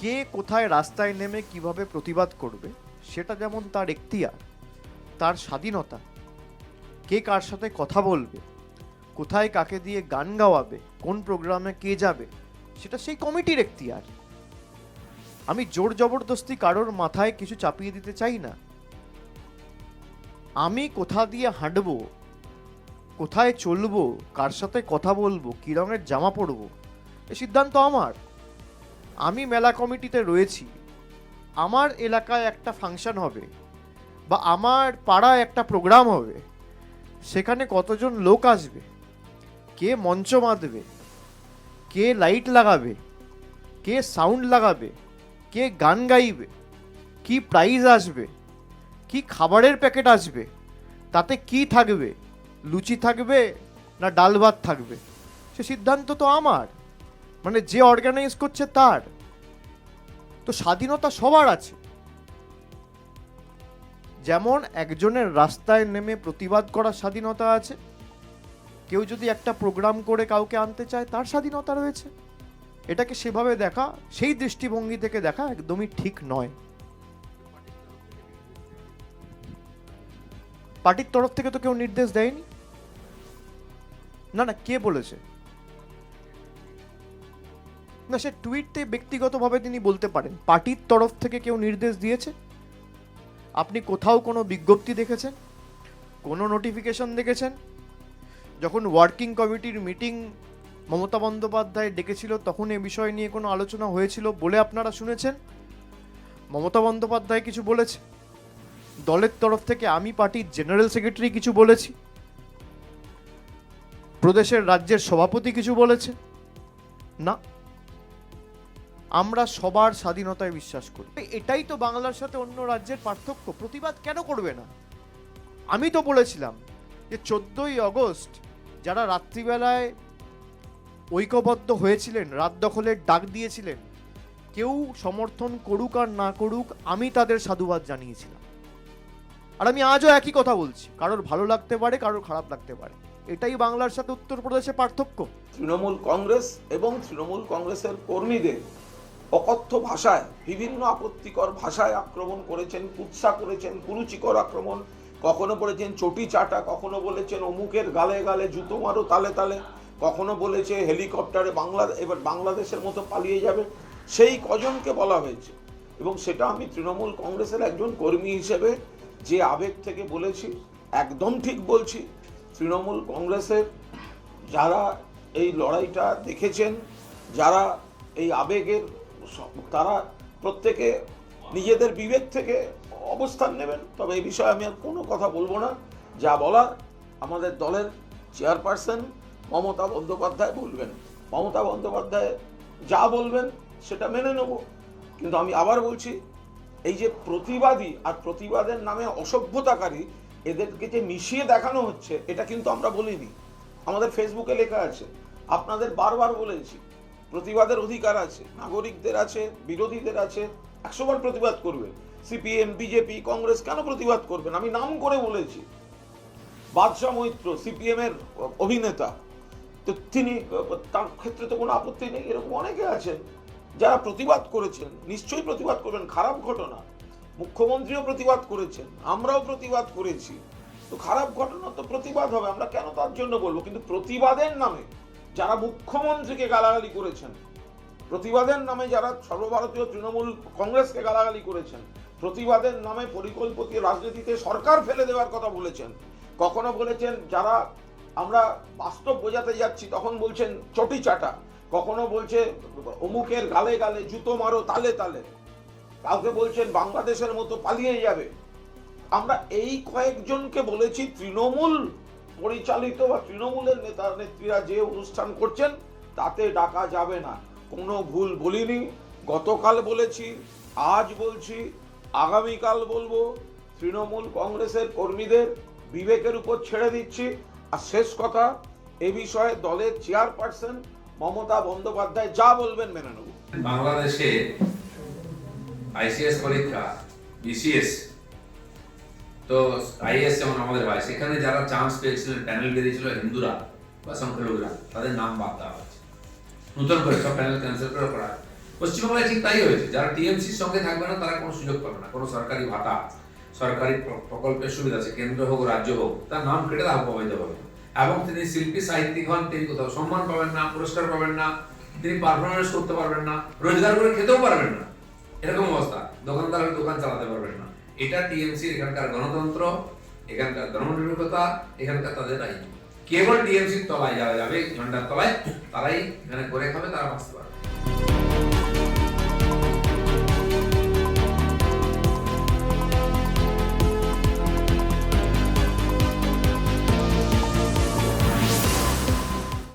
কে কোথায় রাস্তায় নেমে কীভাবে প্রতিবাদ করবে, সেটা যেমন তার এখতিয়ার, তার স্বাধীনতা, কে কার সাথে কথা বলবে, কোথায় কাকে দিয়ে গান গাওয়াবে, কোন প্রোগ্রামে কে যাবে, সেটা সেই কমিটির এখতিয়ার। আমি জোর জবরদস্তি কারোর মাথায় কিছু চাপিয়ে দিতে চাই না। আমি কোথা দিয়ে হাঁটবো, কোথায় চলবো, কার সাথে কথা বলব, কী রঙের জামা পরবো, এ সিদ্ধান্ত আমার। আমি মেলা কমিটিতে রয়েছি। আমার এলাকায় একটা ফাংশন হবে বা আমার পাড়ায় একটা প্রোগ্রাম হবে। সেখানে কতজন লোক আসবে? কে মঞ্চ বাঁধবে? কে লাইট লাগাবে? কে সাউন্ড লাগাবে? কে গান গাইবে? কি প্রাইজ আসবে? কি খাবারের প্যাকেট আসবে? তাতে কি থাকবে? লুচি থাকবে না ডাল ভাত থাকবে? সে সিদ্ধান্ত তো আমার। মানে যে অর্গানাইজ করছে তার। তো স্বাধীনতা সবার আছে। যেমন একজনের রাস্তায় নেমে প্রতিবাদ করার স্বাধীনতা আছে, কেউ যদি একটা প্রোগ্রাম করে কাউকে আনতে চায়, তার স্বাধীনতা রয়েছে। এটাকে সেভাবে দেখা, সেই দৃষ্টিভঙ্গি থেকে দেখা একদমই ঠিক নয়। পার্টির তরফ থেকে তো কেউ নির্দেশ দেয়নি। না না, কে বলেছে? না, সে টুইটে ব্যক্তিগতভাবে তিনি বলতে পারেন। পার্টির তরফ থেকে কেউ নির্দেশ দিয়েছে? আপনি কোথাও কোনো বিজ্ঞপ্তি দেখেছেন? কোনো নোটিফিকেশন দেখেছেন? যখন ওয়ার্কিং কমিটির মিটিং মমতা বন্দ্যোপাধ্যায় ডেকেছিল, তখন এ বিষয় নিয়ে কোনো আলোচনা হয়েছিল বলে আপনারা শুনেছেন? মমতা বন্দ্যোপাধ্যায় কিছু বলেছে? দলের তরফ থেকে আমি পার্টির জেনারেল সেক্রেটারি কিছু বলেছি? প্রদেশের রাজ্যের সভাপতি কিছু বলেছে? না। আমরা সবার স্বাধীনতায় বিশ্বাস করি। এটাই তো বাংলার সাথে অন্য রাজ্যের পার্থক্য। প্রতিবাদ কেন করবে না? আমি তো বলেছিলাম যে চোদ্দই অগস্ট যারা রাত্রিবেলায় ঐক্যবদ্ধ হয়েছিলেন, রাত দখলের ডাক দিয়েছিলেন, কেউ সমর্থন করুক আর না করুক, আমি তাদের সাধুবাদ জানিয়েছিলাম। আর আমি আজও একই কথা বলছি, কারোর ভালো লাগতে পারে, কারোর খারাপ লাগতে পারে। এটাই বাংলার সাথে উত্তরপ্রদেশে পার্থক্য। তৃণমূল কংগ্রেস এবং তৃণমূল কংগ্রেসের কর্মীদের অকথ্য ভাষায়, বিভিন্ন আপত্তিকর ভাষায় আক্রমণ করেছেন, কুৎসা করেছেন, কুরুচিকর আক্রমণ। কখনো বলেছেন চটি চাটা, কখনো বলেছেন অমুকের গালে গালে জুতো মারো তালে তালে। কখনো বলেছে হেলিকপ্টারে বাংলা, এবার বাংলাদেশের মতো পালিয়ে যাবে। সেই কজনকে বলা হয়েছে। এবং সেটা আমি তৃণমূল কংগ্রেসের একজন কর্মী হিসেবে যে আবেগ থেকে বলেছি, একদম ঠিক বলছি। তৃণমূল কংগ্রেসের যারা এই লড়াইটা দেখেছেন, যারা এই আবেগের তারা প্রত্যেকে নিজেদের বিবেক থেকে অবস্থান নেবেন। তবে এই বিষয়ে আমি আর কোনো কথা বলব না। যা বলার আমাদের দলের চেয়ারপারসন মমতা বন্দ্যোপাধ্যায় বলবেন। মমতা বন্দ্যোপাধ্যায় যা বলবেন সেটা মেনে নেব। কিন্তু আমি আবার বলছি, এই যে প্রতিবাদী আর প্রতিবাদের নামে অসভ্যতাকারী, এদেরকে যে মিশিয়ে দেখানো হচ্ছে, এটা কিন্তু আমরা বলিনি। আমাদের ফেসবুকে লেখা আছে। আপনাদের বারবার বলেছি প্রতিবাদের অধিকার আছে, নাগরিকদের আছে, বিরোধীদের আছে, একশোবার প্রতিবাদ করবে। সিপিএম, বিজেপি, কংগ্রেস কেন প্রতিবাদ করবেন আমি নাম করে বলেছি। বাদশাহ মৈত্র সিপিএম এর অভিনেতা। তো তিনি, তার ক্ষেত্রে তো কোনো আপত্তি নেই, এরকম অনেকে আছেন যারা প্রতিবাদ করেছেন, নিশ্চয়ই প্রতিবাদ করবেন, খারাপ ঘটনা। মুখ্যমন্ত্রীও প্রতিবাদ করেছেন, আমরাও প্রতিবাদ করেছি। তো খারাপ ঘটনা তো প্রতিবাদ হবে, আমরা কেন তার জন্য বলব? কিন্তু প্রতিবাদের নামে যারা মুখ্যমন্ত্রীকে গালাগালি করেছেন, প্রতিবাদের নামে যারা সর্বভারতীয় তৃণমূল কংগ্রেসকে গালাগালি করেছেন, প্রতিবাদের নামে পরিকল্পিত রাজনীতিতে সরকার ফেলে দেওয়ার কথা বলেছেন, কখনো বলেছেন যারা আমরা বাস্তব বোঝাতে যাচ্ছি তখন বলছেন চটি চাটা, কখনো বলছে অমুকের গালে গালে জুতো মারো তালে তালে, কাউকে বলছেন বাংলাদেশের মতো পালিয়ে যাবে। আমরা এই কয়েকজনকে বলেছি তৃণমূল পরিচালিত বা তৃণমূলের নেতা নেত্রীরা যে অনুষ্ঠান করছেন, তাতে ডাকা যাবে না। কোনো ভুল বলিনি। গতকাল বলেছি, আজ বলছি, আগামীকাল বলব, তৃণমূল কংগ্রেসের কর্মীদের বিবেকের উপর ছেড়ে দিচ্ছি। আর শেষ কথা, এ বিষয়ে দলের চেয়ারপারসন মমতা বন্দ্যোপাধ্যায় যা বলবেন মেনে নেব। বাংলাদেশে আইসিএস পরীক্ষা, বিসিএস তো আইএস যেমন আমাদের হয় সেখানে যারা চান্স পেয়েছিলেন প্যানেল বেরিয়েছিল হিন্দুরা বা সংখ্যালঘুরা, তাদের নাম বাদ দেওয়া হচ্ছে নতুন করে সব প্যানেল ক্যান্সেল করে করা। পশ্চিমবাংলায় ঠিক তাই হয়েছে। যারা টিএমসির সঙ্গে থাকবে না, তারা কোনো সুযোগ পাবে না। কোনো সরকারি ভাতা, সরকারি প্রকল্পের সুবিধা আছে, কেন্দ্র হোক, রাজ্য হোক, তার নাম কেটে তার প্রভাবিত হবে। এবং তিনি শিল্পী, সাহিত্যিক হন, তিনি কোথাও সম্মান পাবেন না, পুরস্কার পাবেন না, তিনি পারফরমেন্স করতে পারবেন না, রোজগার করে খেতেও পারবেন না। এরকম অবস্থা। দোকানদার দোকান চালাতে পারবেন না। এটা টিএমসি, এখানকার গণতন্ত্র, এখানকার ধর্মনিরপেক্ষতা, এখানকার তাদের নাই কেবল টিএমসির তলায় যারা যাবে ঝন্ডার তলায়, তারাই এখানে করে খাবে, তারা বাঁচতে পারবে।